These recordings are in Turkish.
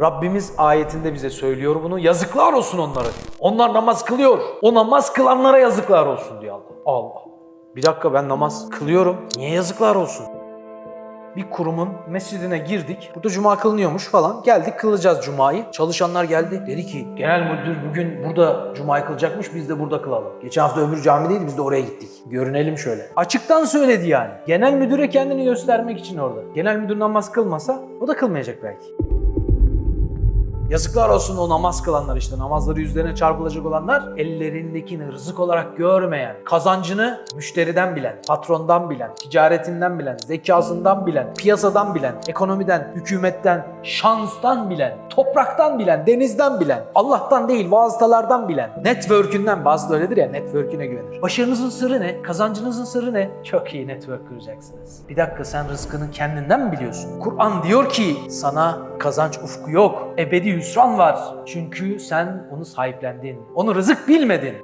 Rabbimiz ayetinde bize söylüyor bunu. Yazıklar olsun onlara. Onlar namaz kılıyor. O namaz kılanlara yazıklar olsun diyor Allah. Allah. Bir dakika ben namaz kılıyorum. Niye yazıklar olsun? Bir kurumun mescidine girdik. Burada cuma kılınıyormuş falan. Geldik kılacağız cumayı. Çalışanlar geldi. Dedi ki genel müdür bugün burada cumayı kılacakmış biz de burada kılalım. Geçen hafta öbür camideydi biz de oraya gittik. Görünelim şöyle. Açıktan söyledi yani. Genel müdüre kendini göstermek için orada. Genel müdür namaz kılmasa o da kılmayacak belki. Yazıklar olsun o namaz kılanlar işte namazları yüzlerine çarpılacak olanlar ellerindekini rızık olarak görmeyen, kazancını müşteriden bilen, patrondan bilen, ticaretinden bilen, zekasından bilen, piyasadan bilen, ekonomiden, hükümetten, şanstan bilen, topraktan bilen, denizden bilen, Allah'tan değil vasıtalardan bilen, network'ünden bazı öyledir ya network'üne güvenir. Başarınızın sırrı ne? Kazancınızın sırrı ne? Çok iyi network kuracaksınız. Bir dakika sen rızkını kendinden mi biliyorsun? Kur'an diyor ki sana kazanç ufku yok. Ebedi hüsran var. Çünkü sen onu sahiplendin. Onu rızık bilmedin.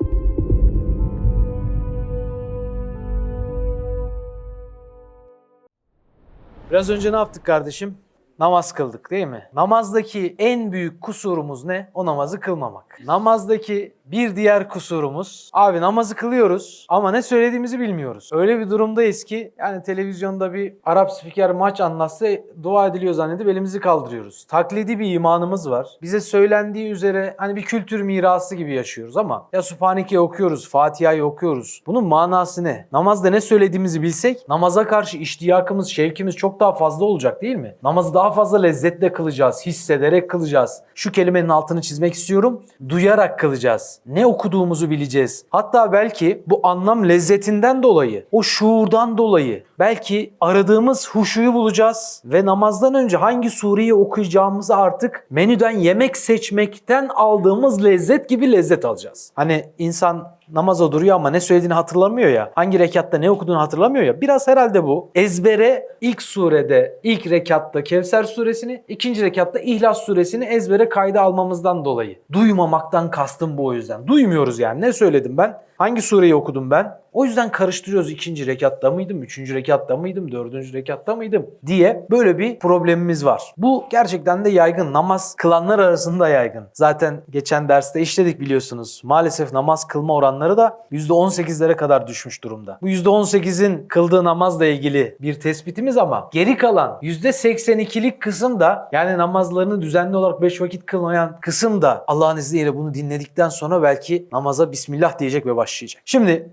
Biraz önce ne yaptık kardeşim? Namaz kıldık değil mi? Namazdaki en büyük kusurumuz ne? O namazı kılmamak. Namazdaki bir diğer kusurumuz, abi namazı kılıyoruz ama ne söylediğimizi bilmiyoruz. Öyle bir durumdayız ki yani televizyonda bir Arap spiker maç anlatsa dua ediliyor zannedip elimizi kaldırıyoruz. Taklidi bir imanımız var. Bize söylendiği üzere hani bir kültür mirası gibi yaşıyoruz ama ya Subhaneke okuyoruz, Fatiha'yı okuyoruz. Bunun manası ne? Namazda ne söylediğimizi bilsek namaza karşı iştiyakımız, şevkimiz çok daha fazla olacak değil mi? Namazı daha fazla lezzetle kılacağız, hissederek kılacağız. Şu kelimenin altını çizmek istiyorum. Duyarak kılacağız. Ne okuduğumuzu bileceğiz. Hatta belki bu anlam lezzetinden dolayı, o şuurdan dolayı belki aradığımız huşuyu bulacağız ve namazdan önce hangi sureyi okuyacağımızı artık menüden yemek seçmekten aldığımız lezzet gibi lezzet alacağız. Hani insan namaza duruyor ama ne söylediğini hatırlamıyor ya. Hangi rekatta ne okuduğunu hatırlamıyor ya. Biraz herhalde bu. Ezbere ilk surede, ilk rekatta Kevser suresini, ikinci rekatta İhlas suresini ezbere kayda almamızdan dolayı. Duymamaktan kastım bu o yüzden. Duymuyoruz yani. Ne söyledim ben? Hangi sureyi okudum ben? O yüzden karıştırıyoruz ikinci rekatta mıydım, üçüncü rekatta mıydım, dördüncü rekatta mıydım diye böyle bir problemimiz var. Bu gerçekten de yaygın. Namaz kılanlar arasında yaygın. Zaten geçen derste işledik biliyorsunuz. Maalesef namaz kılma oranları da %18'lere kadar düşmüş durumda. Bu %18'in kıldığı namazla ilgili bir tespitimiz ama geri kalan %82'lik kısım da yani namazlarını düzenli olarak 5 vakit kılmayan kısım da Allah'ın izniyle bunu dinledikten sonra belki namaza Bismillah diyecek ve başlayacak. Şimdi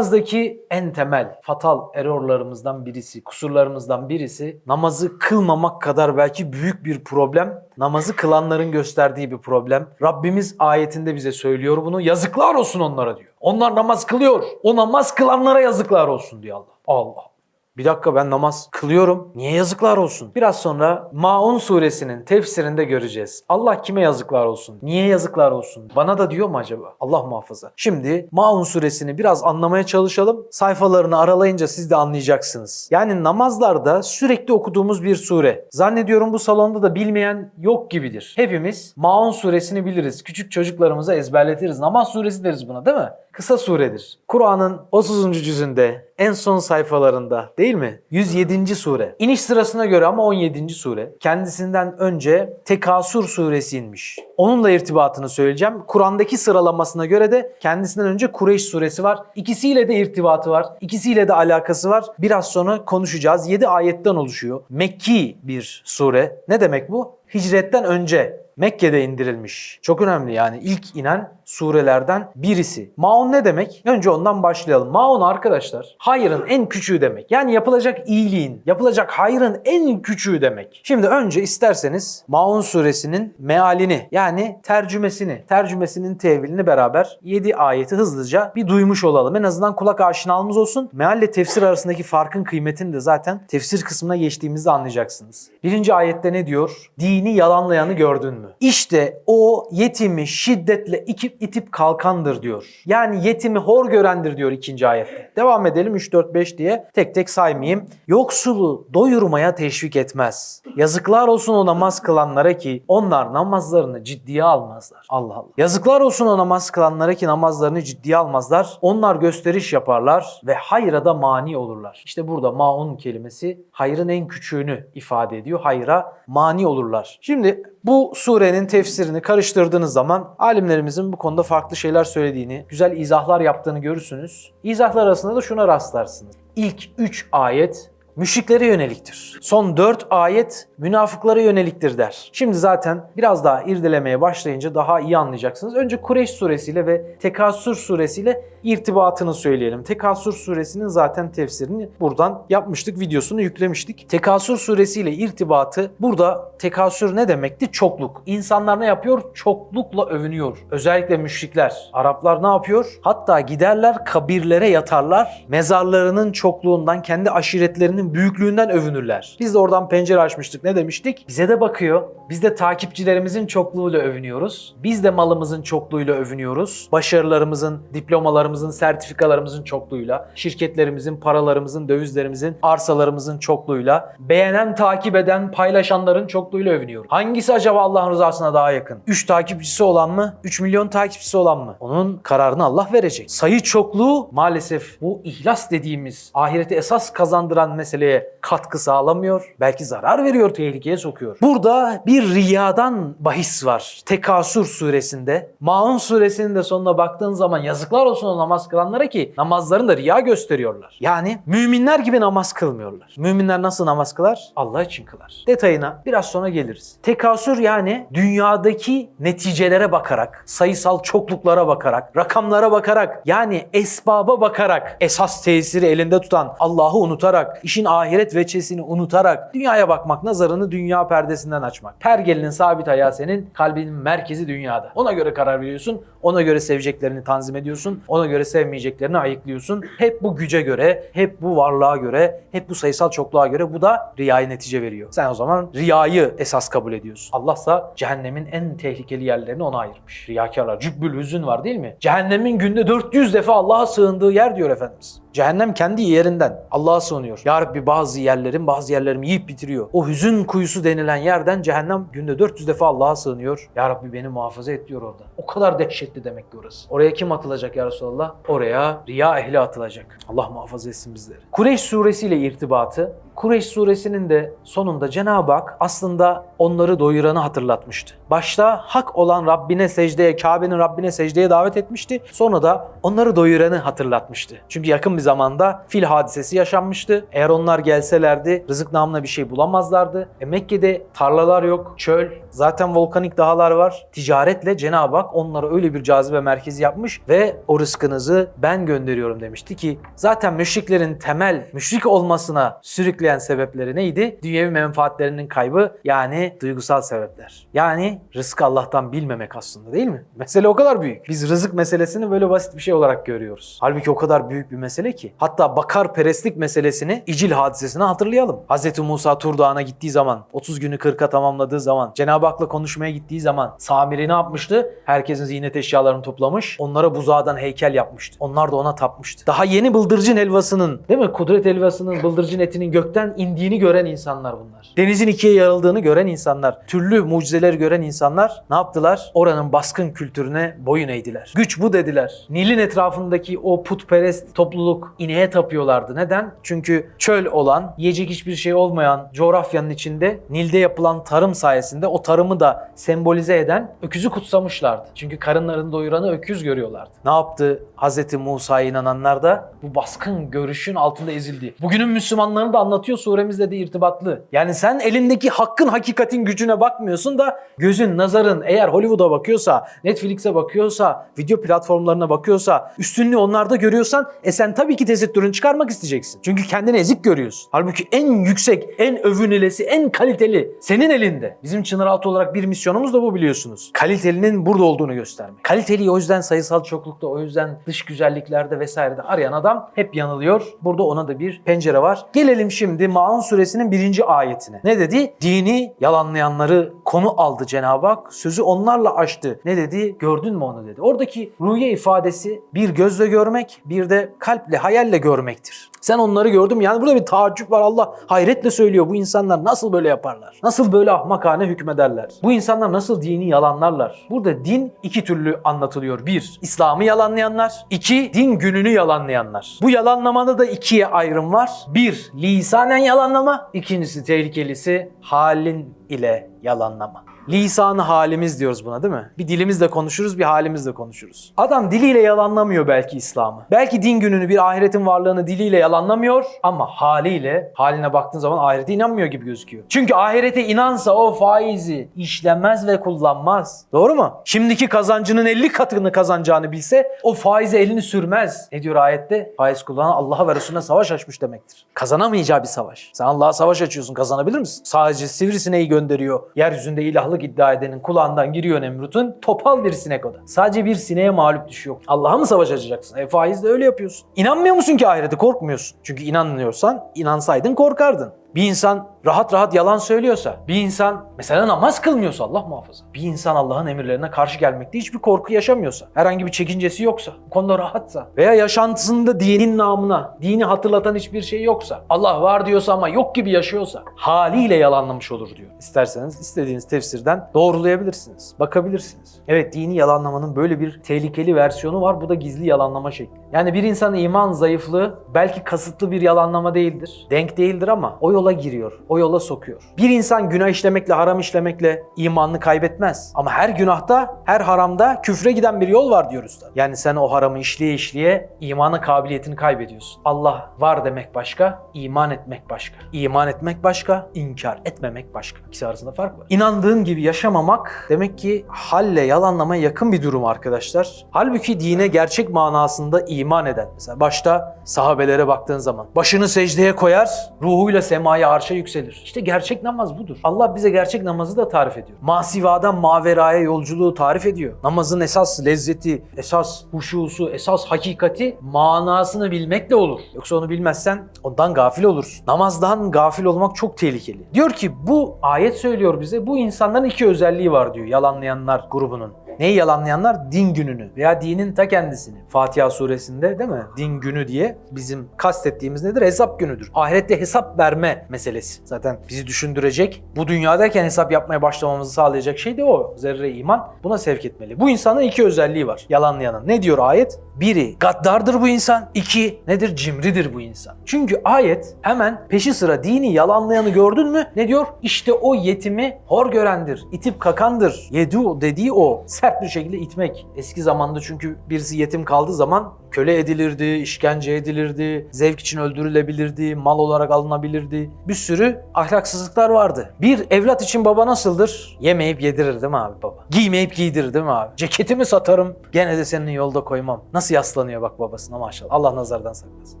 namazdaki en temel fatal errorlarımızdan birisi, kusurlarımızdan birisi namazı kılmamak kadar belki büyük bir problem namazı kılanların gösterdiği bir problem. Rabbimiz ayetinde bize söylüyor bunu. Yazıklar olsun onlara diyor. Onlar namaz kılıyor. O namaz kılanlara yazıklar olsun diyor Allah. Allah. Bir dakika ben namaz kılıyorum. Niye yazıklar olsun? Biraz sonra Maun suresinin tefsirinde göreceğiz. Allah kime yazıklar olsun? Niye yazıklar olsun? Bana da diyor mu acaba? Allah muhafaza. Şimdi Maun suresini biraz anlamaya çalışalım. Sayfalarını aralayınca siz de anlayacaksınız. Yani namazlarda sürekli okuduğumuz bir sure. Zannediyorum bu salonda da bilmeyen yok gibidir. Hepimiz Maun suresini biliriz. Küçük çocuklarımıza ezberletiriz. Namaz suresi deriz buna değil mi? Kısa suredir. Kur'an'ın 30. cüzünde en son sayfalarında değil mi? 107. sure. İniş sırasına göre ama 17. sure. Kendisinden önce Tekasur suresi inmiş. Onunla irtibatını söyleyeceğim. Kur'an'daki sıralamasına göre de kendisinden önce Kureyş suresi var. İkisiyle de irtibatı var. İkisiyle de alakası var. Biraz sonra konuşacağız. 7 ayetten oluşuyor. Mekki bir sure. Ne demek bu? Hicretten önce Mekke'de indirilmiş. Çok önemli yani ilk inen surelerden birisi. Maun ne demek? Önce ondan başlayalım. Maun arkadaşlar hayrın en küçüğü demek. Yani yapılacak iyiliğin, yapılacak hayrın en küçüğü demek. Şimdi önce isterseniz Maun suresinin mealini yani tercümesini, tercümesinin tevilini beraber 7 ayeti hızlıca bir duymuş olalım. En azından kulak aşinalığımız olsun. Mealle tefsir arasındaki farkın kıymetini de zaten tefsir kısmına geçtiğimizde anlayacaksınız. Birinci ayette ne diyor? Dini yalanlayanı gördün mü? İşte o yetimi şiddetle itip, itip kalkandır diyor. Yani yetimi hor görendir diyor ikinci ayette. Devam edelim 3, 4, 5 diye tek tek saymayayım. Yoksulu doyurmaya teşvik etmez. Yazıklar olsun o namaz kılanlara ki onlar namazlarını ciddiye almazlar. Allah Allah. Yazıklar olsun o namaz kılanlara ki namazlarını ciddiye almazlar. Onlar gösteriş yaparlar ve hayra da mani olurlar. İşte burada maun kelimesi hayrın en küçüğünü ifade ediyor. Hayra mani olurlar. Şimdi bu sure surenin tefsirini karıştırdığınız zaman alimlerimizin bu konuda farklı şeyler söylediğini, güzel izahlar yaptığını görürsünüz. İzahlar arasında da şuna rastlarsınız. İlk 3 ayet müşriklere yöneliktir. Son 4 ayet münafıklara yöneliktir der. Şimdi zaten biraz daha irdelemeye başlayınca daha iyi anlayacaksınız. Önce Kureyş suresiyle ve Tekasür suresiyle irtibatını söyleyelim. Tekasür suresinin zaten tefsirini buradan yapmıştık, videosunu yüklemiştik. Tekasür suresiyle irtibatı burada tekasür ne demekti? Çokluk. İnsanlar ne yapıyor? Çoklukla övünüyor. Özellikle müşrikler. Araplar ne yapıyor? Hatta giderler kabirlere yatarlar. Mezarlarının çokluğundan, kendi aşiretlerinin büyüklüğünden övünürler. Biz de oradan pencere açmıştık. Ne demiştik? Bize de bakıyor. Biz de takipçilerimizin çokluğuyla övünüyoruz. Biz de malımızın çokluğuyla övünüyoruz. Başarılarımızın, diplomalarımızın, sertifikalarımızın çokluğuyla, şirketlerimizin, paralarımızın, dövizlerimizin, arsalarımızın çokluğuyla, beğenen, takip eden, paylaşanların çokluğuyla övünüyoruz. Hangisi acaba Allah'ın rızasına daha yakın? 3 takipçisi olan mı? 3 milyon takipçisi olan mı? Onun kararını Allah verecek. Sayı çokluğu maalesef bu ihlas dediğimiz ahireti esas kazandıran meseleye katkı sağlamıyor. Belki zarar veriyor, tehlikeye sokuyor. Burada bir riyadan bahis var. Tekasür suresinde. Maun suresinin de sonuna baktığın zaman yazıklar olsun o namaz kılanlara ki namazlarında riya gösteriyorlar. Yani müminler gibi namaz kılmıyorlar. Müminler nasıl namaz kılar? Allah için kılar. Detayına biraz sonra geliriz. Tekasür yani dünyadaki neticelere bakarak, sayısal çokluklara bakarak, rakamlara bakarak yani esbaba bakarak esas tesiri elinde tutan Allah'ı unutarak, işin ahiret veçesini unutarak dünyaya bakmak, nazarını dünya perdesinden açmak. Pergelinin sabit ayağı senin, kalbinin merkezi dünyada. Ona göre karar veriyorsun, ona göre seveceklerini tanzim ediyorsun, ona göre sevmeyeceklerini ayıklıyorsun. Hep bu güce göre, hep bu varlığa göre, hep bu sayısal çokluğa göre bu da riyayı netice veriyor. Sen o zaman riyayı esas kabul ediyorsun. Allah'sa cehennemin en tehlikeli yerlerini ona ayırmış. Riyakarlar, cübbül hüzün var değil mi? Cehennemin günde 400 defa Allah'a sığındığı yer diyor Efendimiz. Cehennem kendi yerinden Allah'a sığınıyor. Ya Rabbi bazı yerlerim bazı yerlerimi yiyip bitiriyor. O hüzün kuyusu denilen yerden cehennem günde 400 defa Allah'a sığınıyor. Ya Rabbi beni muhafaza et diyor orada. O kadar dehşetli demek ki orası. Oraya kim atılacak ya Resulallah? Oraya riya ehli atılacak. Allah muhafaza etsin bizleri. Kureyş suresiyle irtibatı Kureyş suresinin de sonunda Cenab-ı Hak aslında onları doyuranı hatırlatmıştı. Başta hak olan Rabbine secdeye, Kabe'nin Rabbine secdeye davet etmişti. Sonra da onları doyuranı hatırlatmıştı. Çünkü yakın bir zamanda fil hadisesi yaşanmıştı. Eğer onlar gelselerdi rızık namına bir şey bulamazlardı. E Mekke'de tarlalar yok, çöl, zaten volkanik dağlar var. Ticaretle Cenab-ı Hak onlara öyle bir cazibe merkezi yapmış ve o rızkınızı ben gönderiyorum demişti ki zaten müşriklerin temel müşrik olmasına sürükleyen sebepleri neydi? Dünyevi menfaatlerinin kaybı yani duygusal sebepler. Yani rızkı Allah'tan bilmemek aslında değil mi? Mesele o kadar büyük. Biz rızık meselesini böyle basit bir şey olarak görüyoruz. Halbuki o kadar büyük bir mesele ki. Hatta bakar perestlik meselesini İcil hadisesini hatırlayalım. Hz. Musa Tur Dağı'na gittiği zaman 30 günü 40'a tamamladığı zaman Cenab-ı Hak'la konuşmaya gittiği zaman Samiri ne yapmıştı? Herkesin ziynet eşyalarını toplamış. Onlara buzağdan heykel yapmıştı. Onlar da ona tapmıştı. Daha yeni bıldırcın helvasının değil mi? Kudret helvasının bıldırcın etinin gökten indiğini gören insanlar bunlar. Denizin ikiye yarıldığını gören insanlar. Türlü mucizeleri gören insanlar ne yaptılar? Oranın baskın kültürüne boyun eğdiler. Güç bu dediler. Nil'in etrafındaki o putperest topluluk ineğe tapıyorlardı. Neden? Çünkü çöl olan, yiyecek hiçbir şey olmayan coğrafyanın içinde Nil'de yapılan tarım sayesinde o tarımı da sembolize eden öküzü kutsamışlardı. Çünkü karınlarını doyuranı öküz görüyorlardı. Ne yaptı Hz. Musa'ya inananlar da bu baskın görüşün altında ezildi. Bugünün Müslümanlarını da anlatıyor suremizle de irtibatlı. Yani sen elindeki hakkın hakikatin gücüne bakmıyorsun da gözün, nazarın eğer Hollywood'a bakıyorsa, Netflix'e bakıyorsa, video platformlarına bakıyorsa, üstünlüğü onlarda görüyorsan e sen tabii ki tesettürünü çıkarmak isteyeceksin. Çünkü kendini ezik görüyorsun. Halbuki en yüksek, en övünülesi, en kaliteli senin elinde. Bizim Çınaraltı olarak bir misyonumuz da bu biliyorsunuz. Kalitelinin burada olduğunu göstermek. Kaliteliyi o yüzden sayısal çoklukta, o yüzden dış güzelliklerde vesairede arayan adam hep yanılıyor. Burada ona da bir pencere var. Gelelim şimdi Maun suresinin birinci ayetine. Ne dedi? Dini yalanlayanları konu aldı Cenab-ı Hak. Sözü onlarla açtı. Ne dedi? Gördün mü onu dedi. Oradaki rüye ifadesi bir gözle görmek, bir de kalple, hayalle görmektir. Sen onları gördüm. Yani burada bir taaccüp var. Allah hayretle söylüyor. Bu insanlar nasıl böyle yaparlar? Nasıl böyle ahmakane hükmederler? Bu insanlar nasıl dini yalanlarlar? Burada din iki türlü anlatılıyor. Bir, İslam'ı yalanlayanlar. İki, din gününü yalanlayanlar. Bu yalanlamada da ikiye ayrım var. Bir, lisanen yalanlama. İkincisi tehlikelisi halin ile yalanlama. Lisanı halimiz diyoruz buna değil mi? Bir dilimizle konuşuruz, bir halimizle konuşuruz. Adam diliyle yalanlamıyor belki İslam'ı. Belki din gününü, bir ahiretin varlığını diliyle yalanlamıyor ama haliyle, haline baktığın zaman ahirete inanmıyor gibi gözüküyor. Çünkü ahirete inansa o faizi işlemez ve kullanmaz. Doğru mu? Şimdiki kazancının 50 katını kazanacağını bilse o faize elini sürmez. Ne diyor ayette? Faiz kullanan Allah'a ve Resulüne savaş açmış demektir. Kazanamayacağı bir savaş. Sen Allah'a savaş açıyorsun kazanabilir misin? Sadece sivrisineği gönderiyor. Yeryüzünde ilahlık iddia edenin kulağından giriyor Nemrut'un. Topal bir sinek o da. Sadece bir sineğe mağlup düşüyor. Allah'a mı savaş açacaksın? E faiz de öyle yapıyorsun. İnanmıyor musun ki ahirete? Korkmuyorsun. Çünkü inanmıyorsan, inansaydın korkardın. Bir insan rahat rahat yalan söylüyorsa, bir insan mesela namaz kılmıyorsa Allah muhafaza. Bir insan Allah'ın emirlerine karşı gelmekte hiçbir korku yaşamıyorsa, herhangi bir çekincesi yoksa, bu konuda rahatsa veya yaşantısında dinin namına, dini hatırlatan hiçbir şey yoksa, Allah var diyorsa ama yok gibi yaşıyorsa haliyle yalanlamış olur diyor. İsterseniz istediğiniz tefsirden doğrulayabilirsiniz, bakabilirsiniz. Evet dini yalanlamanın böyle bir tehlikeli versiyonu var. Bu da gizli yalanlama şekli. Yani bir insanın iman zayıflığı belki kasıtlı bir yalanlama değildir. Denk değildir ama o yola giriyor. O yola sokuyor. Bir insan günah işlemekle, haram işlemekle imanını kaybetmez. Ama her günahta, her haramda küfre giden bir yol var diyoruz da. Yani sen o haramı işleye işleye imanın kabiliyetini kaybediyorsun. Allah var demek başka, iman etmek başka. İman etmek başka, inkar etmemek başka. İkisi arasında fark var. İnandığın gibi yaşamamak demek ki halle yalanlamaya yakın bir durum arkadaşlar. Halbuki dine gerçek manasında iman eden. Mesela başta sahabelere baktığın zaman başını secdeye koyar, ruhuyla semaya arşa yükselir. İşte gerçek namaz budur. Allah bize gerçek namazı da tarif ediyor. Masivadan maveraya yolculuğu tarif ediyor. Namazın esas lezzeti, esas huşusu, esas hakikati manasını bilmekle olur. Yoksa onu bilmezsen ondan gafil olursun. Namazdan gafil olmak çok tehlikeli. Diyor ki bu ayet söylüyor bize bu insanların iki özelliği var diyor yalanlayanlar grubunun. Neyi yalanlayanlar? Din gününü veya dinin ta kendisini. Fatiha suresinde değil mi? Din günü diye bizim kastettiğimiz nedir? Hesap günüdür. Ahirette hesap verme meselesi. Zaten bizi düşündürecek, bu dünyadayken hesap yapmaya başlamamızı sağlayacak şey de o. Zerre iman buna sevk etmeli. Bu insanın iki özelliği var yalanlayanın. Ne diyor ayet? Biri gaddardır bu insan. İki nedir? Cimridir bu insan. Çünkü ayet hemen peşi sıra dini yalanlayanı gördün mü? Ne diyor? İşte o yetimi hor görendir, itip kakandır. Yedu dediği o. Sert bir şekilde itmek. Eski zamanda çünkü birisi yetim kaldığı zaman köle edilirdi, işkence edilirdi, zevk için öldürülebilirdi, mal olarak alınabilirdi. Bir sürü ahlaksızlıklar vardı. Bir evlat için baba nasıldır? Yemeyip yedirir değil mi abi baba? Giymeyip giydirir değil mi abi? Ceketimi satarım, gene de senin yolda koymam. Nasıl yaslanıyor bak babasına maşallah. Allah nazardan saklasın.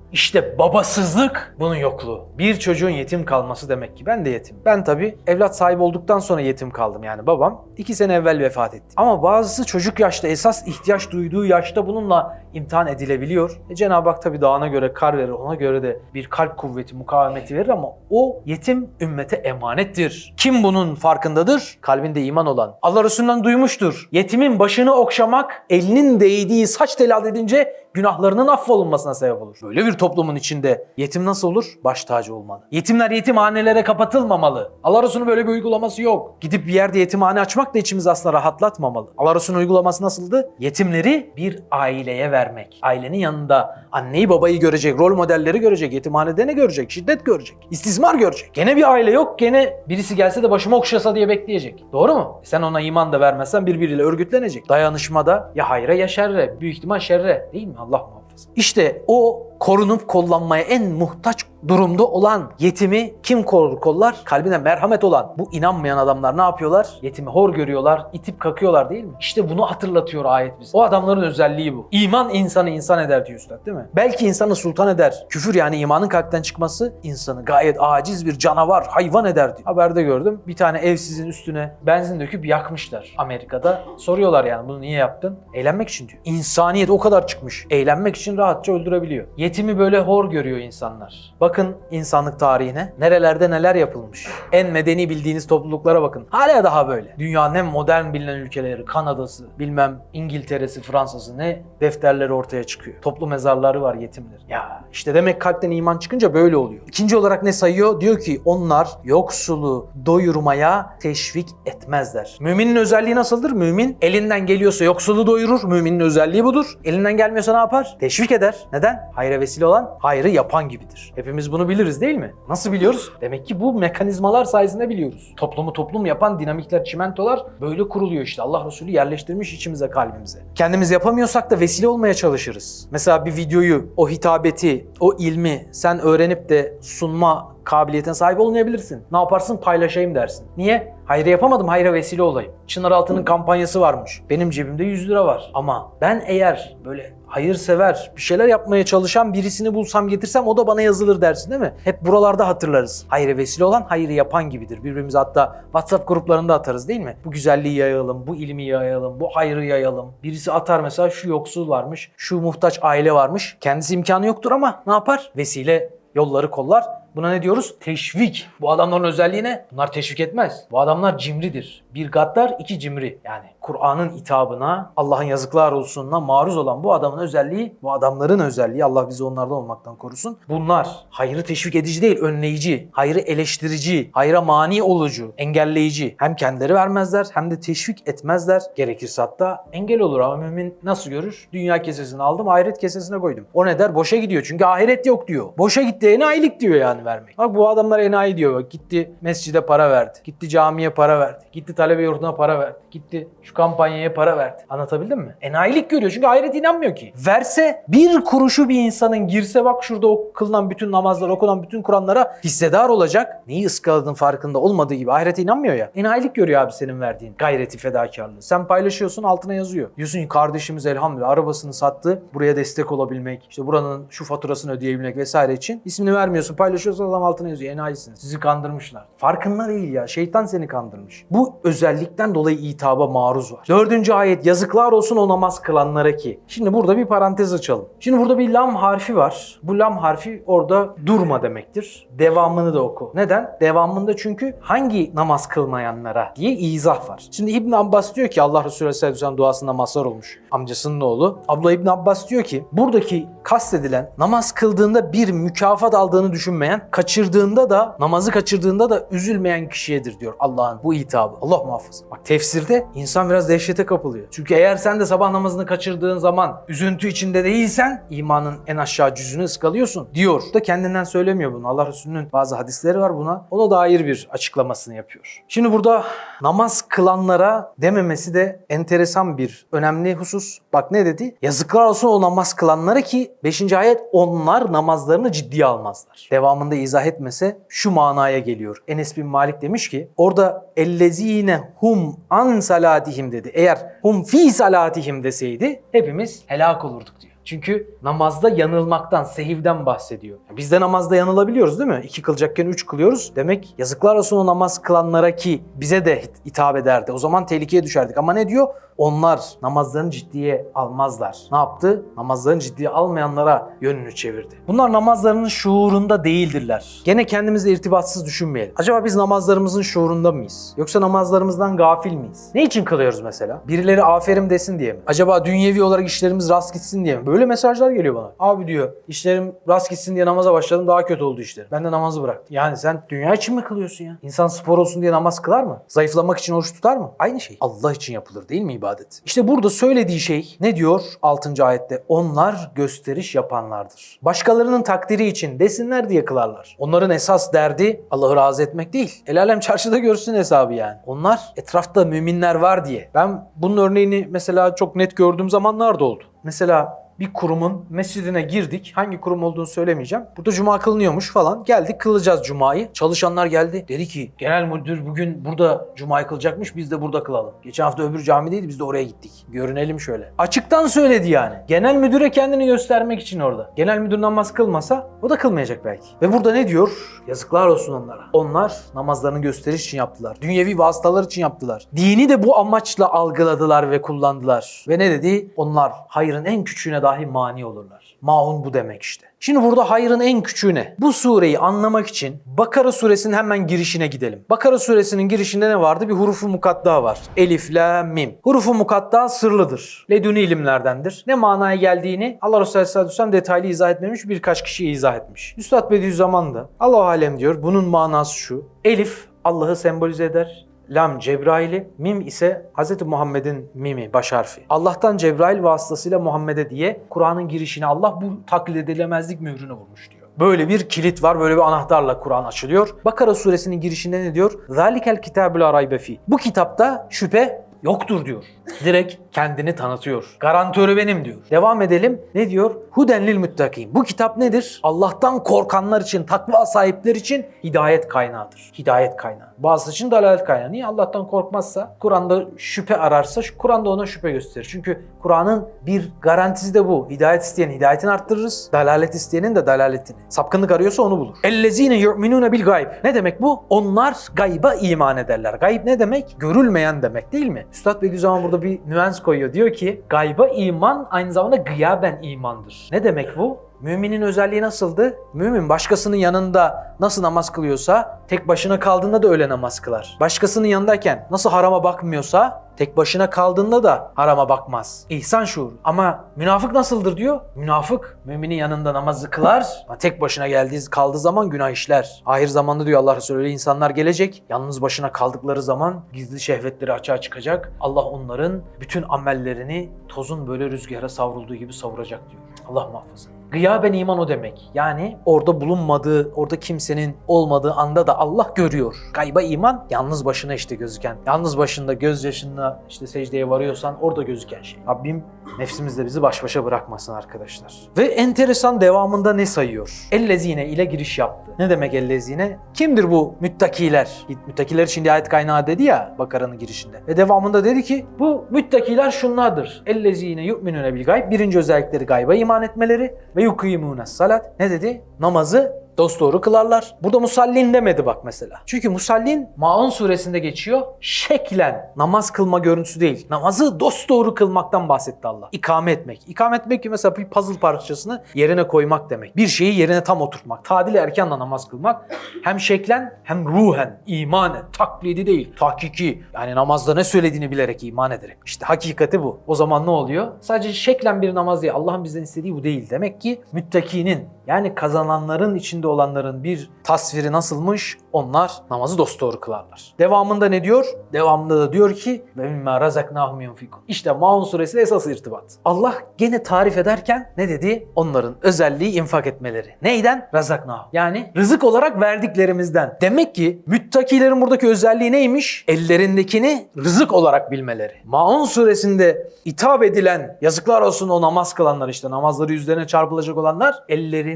İşte babasızlık bunun yokluğu. Bir çocuğun yetim kalması demek ki ben de yetim. Ben tabii evlat sahibi olduktan sonra yetim kaldım yani babam iki sene evvel vefat etti. Ama bazısı çocuk yaşta esas ihtiyaç duyduğu yaşta bununla imtihan edilebiliyor. E Cenab-ı Hak tabii dağına göre kar verir ona göre de bir kalp kuvveti mukavemeti verir ama o yetim ümmete emanettir. Kim bunun farkındadır? Kalbinde iman olan. Allah Resulü'nden duymuştur. Yetimin başını okşamak elinin değdiği saç telat edince günahlarının affolunmasına sebep olur. Böyle bir toplumun içinde yetim nasıl olur? Baş tacı olmalı. Yetimler yetimhanelere kapatılmamalı. Allah Resulü'nün böyle bir uygulaması yok. Gidip bir yerde yetimhane açmak da içimizi aslında rahatlatmamalı. Allah Resulü'nün uygulaması nasıldı? Yetimleri bir aileye vermek. Ailenin yanında anneyi babayı görecek, rol modelleri görecek. Yetimhanede ne görecek? Şiddet görecek. İstismar görecek. Gene bir aile yok. Gene birisi gelse de başıma okşasa diye bekleyecek. Doğru mu? Sen ona iman da vermezsen birbiriyle örgütlenecek. Dayanışmada ya hayra ya şerre. Büyük ihtimal şerre. Değil mi? Allah muhafaza. İşte o korunup kollanmaya en muhtaç durumda olan yetimi kim korur kollar? Kalbine merhamet olan bu inanmayan adamlar ne yapıyorlar? Yetimi hor görüyorlar, itip kakıyorlar değil mi? İşte bunu hatırlatıyor ayet bize. O adamların özelliği bu. İman insanı insan eder diyor üstad değil mi? Belki insanı sultan eder. Küfür yani imanın kalpten çıkması insanı gayet aciz bir canavar, hayvan eder diyor. Haberde gördüm. Bir tane evsizin üstüne benzin döküp yakmışlar Amerika'da. Soruyorlar yani bunu niye yaptın? Eğlenmek için diyor. İnsaniyet o kadar çıkmış. Eğlenmek için rahatça öldürebiliyor. Yetimi böyle hor görüyor insanlar. Bakın insanlık tarihine nerelerde neler yapılmış. En medeni bildiğiniz topluluklara bakın. Hala daha böyle. Dünyanın en modern bilinen ülkeleri, Kanada'sı, bilmem İngiltere'si, Fransa'sı ne defterleri ortaya çıkıyor. Toplu mezarları var yetimler. Ya işte demek kalpten iman çıkınca böyle oluyor. İkinci olarak ne sayıyor? Diyor ki onlar yoksulu doyurmaya teşvik etmezler. Müminin özelliği nasıldır? Mümin elinden geliyorsa yoksulu doyurur. Müminin özelliği budur. Elinden gelmiyorsa ne yapar? Teşvik teşvik eder. Neden? Hayra vesile olan hayrı yapan gibidir. Hepimiz bunu biliriz değil mi? Nasıl biliyoruz? Demek ki bu mekanizmalar sayesinde biliyoruz. Toplumu toplum yapan dinamikler, çimentolar böyle kuruluyor işte. Allah Resulü yerleştirmiş içimize, kalbimize. Kendimiz yapamıyorsak da vesile olmaya çalışırız. Mesela bir videoyu, o hitabeti, o ilmi sen öğrenip de sunma kabiliyetine sahip olmayabilirsin. Ne yaparsın? Paylaşayım dersin. Niye? Hayra yapamadım, hayra vesile olayım. Çınaraltı'nın kampanyası varmış. Benim cebimde 100 lira var. Ama ben eğer böyle hayırsever, bir şeyler yapmaya çalışan birisini bulsam getirsem o da bana yazılır dersin değil mi? Hep buralarda hatırlarız. Hayra vesile olan hayrı yapan gibidir. Birbirimize hatta WhatsApp gruplarında atarız değil mi? Bu güzelliği yayalım, bu ilmi yayalım, bu hayrı yayalım. Birisi atar mesela şu yoksul varmış, şu muhtaç aile varmış. Kendisi imkanı yoktur ama ne yapar? Vesile yolları kollar. Buna ne diyoruz? Teşvik. Bu adamların özelliği ne? Bunlar teşvik etmez. Bu adamlar cimridir. Bir gaddar, iki cimri. Yani Kur'an'ın hitabına, Allah'ın yazıklar olsununa maruz olan bu adamın özelliği, bu adamların özelliği, Allah bizi onlardan olmaktan korusun. Bunlar hayrı teşvik edici değil, önleyici, hayrı eleştirici, hayra mani olucu, engelleyici. Hem kendileri vermezler hem de teşvik etmezler. Gerekirse hatta engel olur ama mümin nasıl görür? Dünya kesesini aldım, ahiret kesesine koydum. O ne der? Boşa gidiyor çünkü ahiret yok diyor. Boşa gitti enayilik diyor yani vermek. Bak bu adamlar enayi diyor. Bak gitti mescide para verdi. Gitti camiye para verdi. Gitti talebe yurduna para verdi. Gitti şu kampanyaya para verdi. Anlatabildim mi? Enayilik görüyor çünkü ahiret inanmıyor ki. Verse bir kuruşu bir insanın girse bak şurada o kılınan bütün namazlar, okunan bütün Kur'anlara hissedar olacak. Neyi ıskaladığın farkında olmadığı gibi ahirete inanmıyor ya. Enayilik görüyor abi senin verdiğin gayreti, fedakarlığı. Sen paylaşıyorsun altına yazıyor. Diyorsun kardeşimiz elhamdülillah arabasını sattı. Buraya destek olabilmek, işte buranın şu faturasını ödeyebilmek vesaire için. ismini vermiyorsun, paylaşıyorsun adam altına yazıyor. Enayisiniz. Sizi kandırmışlar. Farkında değil ya. Şeytan seni kandırmış. Bu özellikten dolayı itaba maruz var. Dördüncü ayet yazıklar olsun o namaz kılanlara ki. Şimdi burada bir parantez açalım. Şimdi burada bir lam harfi var. Bu lam harfi orada durma demektir. Devamını da oku. Neden? Devamında çünkü hangi namaz kılmayanlara diye izah var. Şimdi İbn Abbas diyor ki Allah Resulü Aleyhisselam duasında mazhar olmuş. Amcasının oğlu. Abla İbn Abbas diyor ki buradaki kastedilen namaz kıldığında bir mükafat aldığını düşünmeyen, kaçırdığında da namazı kaçırdığında da üzülmeyen kişiyedir diyor Allah'ın bu hitabı. Allah muhafaza. Bak tefsirde insan biraz dehşete kapılıyor. Çünkü eğer sen de sabah namazını kaçırdığın zaman üzüntü içinde değilsen imanın en aşağı cüzünü ıskalıyorsun diyor. Da kendinden söylemiyor bunu. Allah Resulü'nün bazı hadisleri var buna. Ona dair bir açıklamasını yapıyor. Şimdi burada namaz kılanlara dememesi de enteresan bir önemli husus. Bak ne dedi? Yazıklar olsun o namaz kılanlara ki 5. ayet onlar namazlarını ciddiye almazlar. Devamında izah etmese şu manaya geliyor. Enes bin Malik demiş ki orada ellezine hum an salatihim dedi. Eğer hum fi salatihim deseydi hepimiz helak olurduk diyor. Çünkü namazda yanılmaktan, sehivden bahsediyor. Biz de namazda yanılabiliyoruz değil mi? İki kılacakken üç kılıyoruz. Demek yazıklar olsun o namaz kılanlara ki bize de hit- hitap ederdi. O zaman tehlikeye düşerdik. Ama ne diyor? Onlar namazlarını ciddiye almazlar. Ne yaptı? Namazlarını ciddiye almayanlara yönünü çevirdi. Bunlar namazlarının şuurunda değildirler. Gene kendimizle irtibatsız düşünmeyelim. Acaba biz namazlarımızın şuurunda mıyız? Yoksa namazlarımızdan gafil miyiz? Ne için kılıyoruz mesela? Birileri aferin desin diye mi? Acaba dünyevi olarak işlerimiz rast gitsin diye mi? Böyle mesajlar geliyor bana. Abi diyor işlerim rast gitsin diye namaza başladım daha kötü oldu işlerim. Ben de namazı bıraktım. Yani sen dünya için mi kılıyorsun ya? İnsan spor olsun diye namaz kılar mı? Zayıflamak için oruç tutar mı? Aynı şey. Allah için yapılır değil mi ibadet? İşte burada söylediği şey ne diyor 6. ayette? Onlar gösteriş yapanlardır. Başkalarının takdiri için desinler diye kılarlar. Onların esas derdi Allah'ı razı etmek değil. El alem çarşıda görsün hesabı yani. Onlar etrafta müminler var diye. Ben bunun örneğini mesela çok net gördüğüm zamanlar da oldu. Mesela bir kurumun mescidine girdik. Hangi kurum olduğunu söylemeyeceğim. Burada cuma kılınıyormuş falan. Geldik kılacağız cumayı. Çalışanlar geldi. Dedi ki genel müdür bugün burada cumayı kılacakmış biz de burada kılalım. Geçen hafta öbür camideydi biz de oraya gittik. Görünelim şöyle. Açıktan söyledi yani. Genel müdüre kendini göstermek için orada. Genel müdür namaz kılmasa o da kılmayacak belki. Ve burada ne diyor? Yazıklar olsun onlara. Onlar namazlarını gösteriş için yaptılar. Dünyevi vasıtalar için yaptılar. Dini de bu amaçla algıladılar ve kullandılar. Ve ne dedi? Onlar hayrın en küçüğüne dahi mani olurlar. Mahun bu demek işte. Şimdi burada hayrın en küçüğüne bu sureyi anlamak için Bakara suresinin hemen girişine gidelim. Bakara suresinin girişinde ne vardı? Bir hurufu mukatta var. Elif, la, mim. Hurufu mukatta sırlıdır. Leduni ilimlerdendir. Ne manaya geldiğini Allah Resulü Aleyhisselatü Vesselam detaylı izah etmemiş birkaç kişi izah etmiş. Üstad Bediüzzaman da Allah alem diyor bunun manası şu. Elif Allah'ı sembolize eder lam Cebrail'i, mim ise Hz. Muhammed'in mimi, baş harfi. Allah'tan Cebrail vasıtasıyla Muhammed'e diye Kur'an'ın girişine Allah bu taklit edilemezlik mührünü vurmuş diyor. Böyle bir kilit var, böyle bir anahtarla Kur'an açılıyor. Bakara suresinin girişinde ne diyor? ذَٰلِكَ الْكِتَابُ لَا رَيْبَ ف۪يهِ Bu kitapta şüphe yoktur diyor. Direkt kendini tanıtıyor. Garantörü benim diyor. Devam edelim. Ne diyor? Huden lil muttakin. Bu kitap nedir? Allah'tan korkanlar için, takva sahipler için hidayet kaynağıdır. Hidayet kaynağı. Bazısı için dalalet kaynağı. Niye? Allah'tan korkmazsa, Kur'an'da şüphe ararsa, Kur'an da ona şüphe gösterir. Çünkü Kur'an'ın bir garantisi de bu. Hidayet isteyen hidayetini arttırırız. Dalalet isteyenin de dalaletini. Sapkınlık arıyorsa onu bulur. Ellezine yu'minune bil gayb. Ne demek bu? Onlar gayba iman ederler. Gayb ne demek? Görülmeyen demek değil mi? Üstad Bediüzzaman burada bir nüans koyuyor. Diyor ki gayba iman aynı zamanda gıyaben imandır. Ne demek bu? Müminin özelliği nasıldı? Mümin başkasının yanında nasıl namaz kılıyorsa tek başına kaldığında da öyle namaz kılar. Başkasının yanındayken nasıl harama bakmıyorsa tek başına kaldığında da harama bakmaz. İhsan şuur. Ama münafık nasıldır diyor? Münafık müminin yanında namazı kılar ama tek başına geldiği kaldığı zaman günah işler. Ahir zamanda diyor Allah Resulü öyle insanlar gelecek. Yalnız başına kaldıkları zaman gizli şehvetleri açığa çıkacak. Allah onların bütün amellerini tozun böyle rüzgara savrulduğu gibi savuracak diyor. Allah muhafaza. Gıyaben iman o demek. Yani orada bulunmadığı, orada kimsenin olmadığı anda da Allah görüyor. Gayba iman yalnız başına işte gözüken. Yalnız başında gözyaşınla işte secdeye varıyorsan orada gözüken şey. Rabbim nefsimizle bizi baş başa bırakmasın arkadaşlar. Ve enteresan devamında ne sayıyor? Ellezine ile giriş yaptı. Ne demek ellezine? Kimdir bu müttakiler? Müttakiler için ayet kaynağı dedi ya Bakara'nın girişinde. Ve devamında dedi ki bu müttakiler şunlardır. Ellezine yu'minune bil gayb. Birinci özellikleri gayba iman etmeleri ve yukimune salat. Ne dedi? Namazı dosdoğru kılarlar. Burada musallin demedi bak mesela. Çünkü musallin Maun suresinde geçiyor. Şeklen namaz kılma görüntüsü değil. Namazı dosdoğru kılmaktan bahsetti Allah. İkame etmek. İkame etmek ki mesela bir puzzle parçasını yerine koymak demek. Bir şeyi yerine tam oturtmak. Tadil erkenle namaz kılmak. Hem şeklen hem ruhen, imanen, taklidi değil, tahkiki. Yani namazda ne söylediğini bilerek, iman ederek. İşte hakikati bu. O zaman ne oluyor? Sadece şeklen bir namaz değil. Allah'ın bizden istediği bu değil. Demek ki müttakinin yani kazananların içinde olanların bir tasviri nasılmış? Onlar namazı dosdoğru kılarlar. Devamında ne diyor? Devamında da diyor ki ve mimma razaknahum yunfikun. İşte Maun suresi esas irtibat. Allah gene tarif ederken ne dedi? Onların özelliği infak etmeleri. Neyden? Razaknahum. Yani rızık olarak verdiklerimizden. Demek ki müttakilerin buradaki özelliği neymiş? Ellerindekini rızık olarak bilmeleri. Maun suresinde hitap edilen yazıklar olsun o namaz kılanlar işte namazları yüzlerine çarpılacak olanlar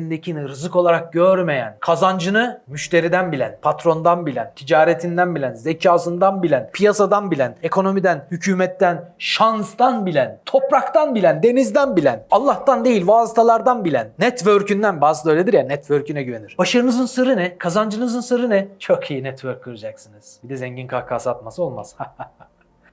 ellerindekini rızık olarak görmeyen, kazancını müşteriden bilen, patrondan bilen, ticaretinden bilen, zekasından bilen, piyasadan bilen, ekonomiden, hükümetten, şanstan bilen, topraktan bilen, denizden bilen, Allah'tan değil vasıtalardan bilen, network'ünden bazı da öyledir ya network'üne güvenir. Başarınızın sırrı ne? Kazancınızın sırrı ne? Çok iyi network kuracaksınız. Bir de zengin kahkahası atması olmaz.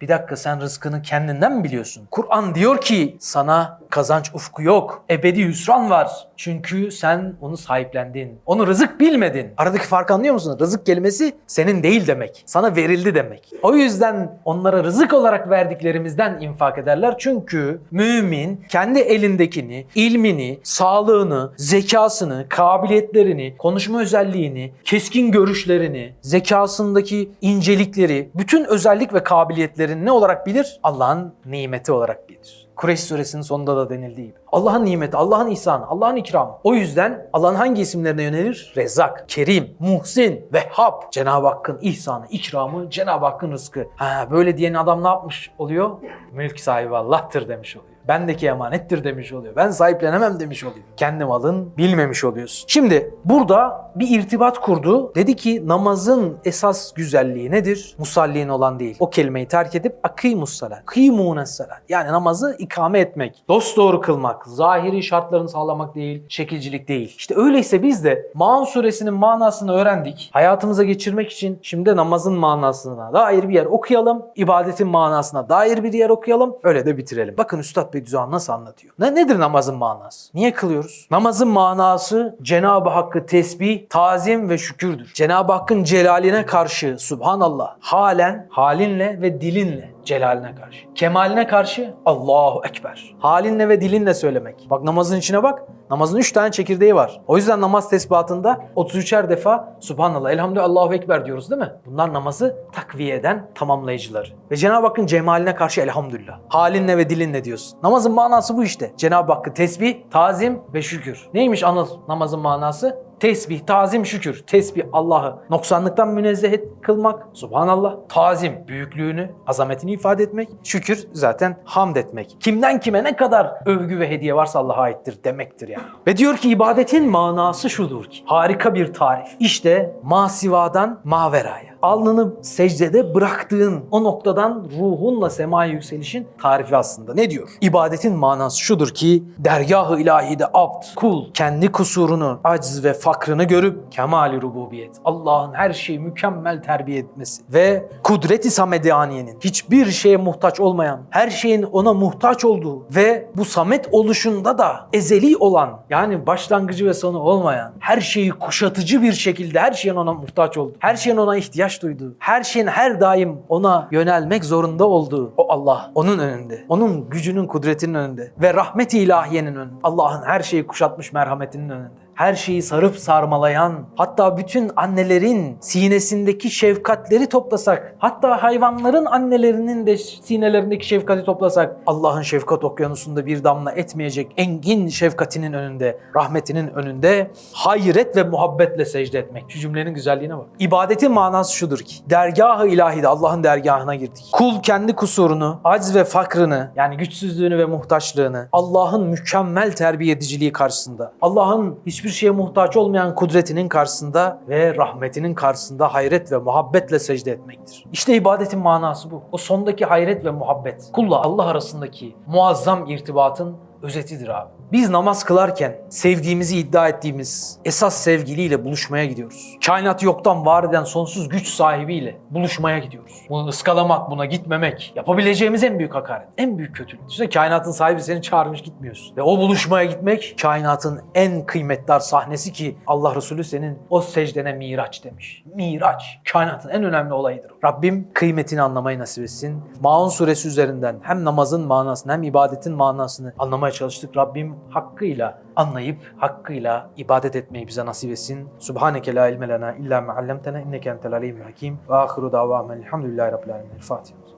Bir dakika sen rızkını kendinden mi biliyorsun? Kur'an diyor ki sana kazanç ufku yok. Ebedi hüsran var. Çünkü sen onu sahiplendin. Onu rızık bilmedin. Aradaki farkı anlıyor musun? Rızık kelimesi senin değil demek. Sana verildi demek. O yüzden onlara rızık olarak verdiklerimizden infak ederler. Çünkü mümin kendi elindekini, ilmini, sağlığını, zekasını, kabiliyetlerini, konuşma özelliğini, keskin görüşlerini, zekasındaki incelikleri, bütün özellik ve kabiliyetlerini ne olarak bilir? Allah'ın nimeti olarak bilir. Kureyş suresinin sonunda da denildiği gibi. Allah'ın nimeti, Allah'ın ihsanı, Allah'ın ikramı. O yüzden Allah'ın hangi isimlerine yönelir? Rezzak, Kerim, Muhsin, Vehhab. Cenab-ı Hakk'ın ihsanı, ikramı, Cenab-ı Hakk'ın rızkı. Ha, böyle diyen adam ne yapmış oluyor? Mülk sahibi Allah'tır demiş oluyor. Bendeki emanettir demiş oluyor. Ben sahiplenemem demiş oluyor. Kendim alın bilmemiş oluyorsun. Şimdi burada bir irtibat kurdu. Dedi ki namazın esas güzelliği nedir? Musalliğin olan değil. O kelimeyi terk edip akimus salat. Kîmûnes salat. Yani namazı ikame etmek. Dosdoğru kılmak. Zahiri şartlarını sağlamak değil. Şekilcilik değil. İşte öyleyse biz de Maun suresinin manasını öğrendik. Hayatımıza geçirmek için şimdi namazın manasına dair bir yer okuyalım. İbadetin manasına dair bir yer okuyalım. Öyle de bitirelim. Bakın Üstad Bediüzzaman nasıl anlatıyor. Ne, nedir namazın manası? Niye kılıyoruz? Namazın manası Cenab-ı Hakk'ı tesbih, tazim ve şükürdür. Cenab-ı Hakk'ın celaline karşı Subhanallah halen, halinle ve dilinle celaline karşı. Kemaline karşı Allahu Ekber. Halinle ve dilinle söylemek. Bak namazın içine bak. Namazın 3 tane çekirdeği var. O yüzden namaz tesbihatında 33'er defa Subhanallah, Elhamdülillah, Allahu Ekber diyoruz değil mi? Bunlar namazı takviye eden tamamlayıcıları. Ve Cenab-ı Hakk'ın cemaline karşı elhamdülillah. Halinle ve dilinle diyorsun. Namazın manası bu işte. Cenab-ı Hakk'ı tesbih, tazim ve şükür. Neymiş anıl namazın manası? Tesbih, tazim, şükür. Tesbih Allah'ı noksanlıktan münezzeh kılmak. Subhanallah. Tazim büyüklüğünü, azametini ifade etmek. Şükür zaten hamd etmek. Kimden kime ne kadar övgü ve hediye varsa Allah'a aittir demektir yani. Ve diyor ki ibadetin manası şudur ki. Harika bir tarif. İşte masivadan maveraya. Alnını secdede bıraktığın o noktadan ruhunla semaya yükselişin tarifi aslında. Ne diyor? İbadetin manası şudur ki dergah-ı ilahide abd, kul kendi kusurunu, aciz ve fakrını görüp kemali rububiyet, Allah'ın her şeyi mükemmel terbiye etmesi ve kudreti samedaniyenin hiçbir şeye muhtaç olmayan, her şeyin ona muhtaç olduğu ve bu samet oluşunda da ezeli olan yani başlangıcı ve sonu olmayan, her şeyi kuşatıcı bir şekilde her şeyin ona muhtaç olduğu, her şeyin ona ihtiyaç duyduğu, her şeyin her daim ona yönelmek zorunda olduğu o Allah onun önünde. Onun gücünün, kudretinin önünde ve rahmet-i ilahiyenin önünde. Allah'ın her şeyi kuşatmış merhametinin önünde her şeyi sarıp sarmalayan, hatta bütün annelerin sinesindeki şefkatleri toplasak, hatta hayvanların annelerinin de sinelerindeki şefkati toplasak, Allah'ın şefkat okyanusunda bir damla etmeyecek engin şefkatinin önünde, rahmetinin önünde hayret ve muhabbetle secde etmek. Şu cümlenin güzelliğine bak. İbadetin manası şudur ki, dergah-ı ilahide Allah'ın dergahına girdik. Kul kendi kusurunu, aciz ve fakrını, yani güçsüzlüğünü ve muhtaçlığını Allah'ın mükemmel terbiye ediciliği karşısında, Allah'ın hiçbir şeye muhtaç olmayan kudretinin karşısında ve rahmetinin karşısında hayret ve muhabbetle secde etmektir. İşte ibadetin manası bu. O sondaki hayret ve muhabbet. Kulla Allah arasındaki muazzam irtibatın özetidir abi. Biz namaz kılarken sevdiğimizi iddia ettiğimiz esas sevgiliyle buluşmaya gidiyoruz. Kainatı yoktan var eden sonsuz güç sahibiyle buluşmaya gidiyoruz. Bunu ıskalamak, buna gitmemek yapabileceğimiz en büyük hakaret, en büyük kötülük. İşte kainatın sahibi seni çağırmış gitmiyorsun. Ve o buluşmaya gitmek kainatın en kıymetli sahnesi ki Allah Resulü senin o secdene miraç demiş. Miraç kainatın en önemli olayıdır. Rabbim kıymetini anlamayı nasip etsin. Maun suresi üzerinden hem namazın manasını hem ibadetin manasını anlamaya çalıştık. Rabbim hakkıyla anlayıp hakkıyla ibadet etmeyi bize nasip etsin. Subhaneke la ilme lena illa ma allamtena inneke entel alimul hakim. Ve ahiru davamel elhamdülillahi rabbil alemin. El Fatiha.